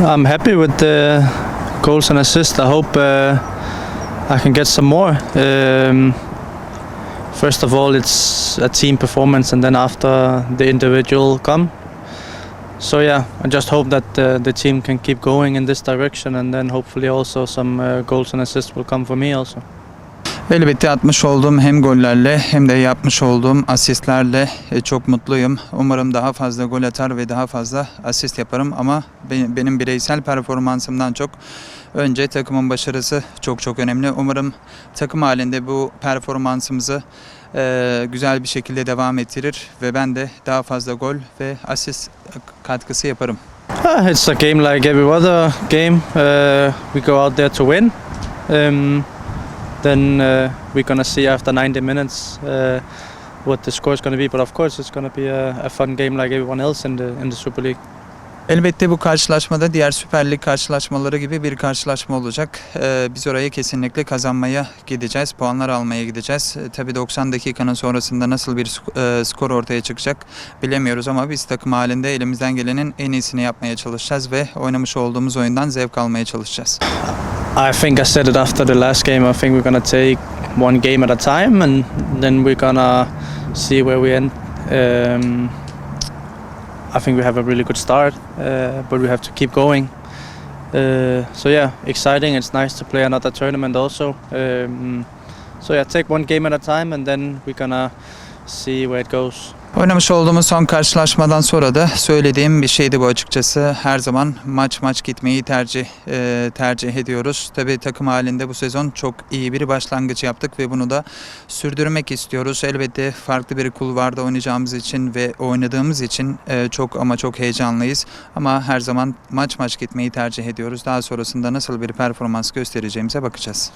I'm happy with the goals and assists. I hope uh, I can get some more. Um, first of all, it's a team performance, and then after the individual come. So yeah, I just hope that uh, the team can keep going in this direction, and then hopefully also some uh, goals and assists will come for me also. Elbette atmış olduğum hem gollerle hem de yapmış olduğum asistlerle e, çok mutluyum. Umarım daha fazla gol atar ve daha fazla asist yaparım ama be- benim bireysel performansımdan çok önce takımın başarısı çok çok önemli. Umarım takım halinde bu performansımızı e, güzel bir şekilde devam ettirir ve ben de daha fazla gol ve asist katkısı yaparım. Ah, it's a game like every other game. Uh, we go out there to win. Um, then uh, we're gonna see after 90 minutes uh, what the score is gonna be. But of course, it's gonna be a, a fun game like everyone else in the in the Super League. Elbette bu karşılaşmada diğer Süper Lig karşılaşmaları gibi bir karşılaşma olacak. Ee, biz oraya kesinlikle kazanmaya gideceğiz, puanlar almaya gideceğiz. Ee, tabii 90 dakikanın sonrasında nasıl bir e, skor ortaya çıkacak bilemiyoruz ama biz takım halinde elimizden gelenin en iyisini yapmaya çalışacağız ve oynamış olduğumuz oyundan zevk almaya çalışacağız. I think I said it after the last game. I think we're gonna take one game at a time, and then we're gonna see where we end. Um, I think we have a really good start, uh, but we have to keep going. Uh, so yeah, exciting. It's nice to play another tournament also. Um, so yeah, take one game at a time, and then we're gonna see where it goes. Oynamış olduğumuz son karşılaşmadan sonra da söylediğim bir şeydi bu açıkçası. Her zaman maç maç gitmeyi tercih e, tercih ediyoruz. Tabii takım halinde bu sezon çok iyi bir başlangıç yaptık ve bunu da sürdürmek istiyoruz. Elbette farklı bir kulvarda oynayacağımız için ve oynadığımız için e, çok ama çok heyecanlıyız. Ama her zaman maç maç gitmeyi tercih ediyoruz. Daha sonrasında nasıl bir performans göstereceğimize bakacağız.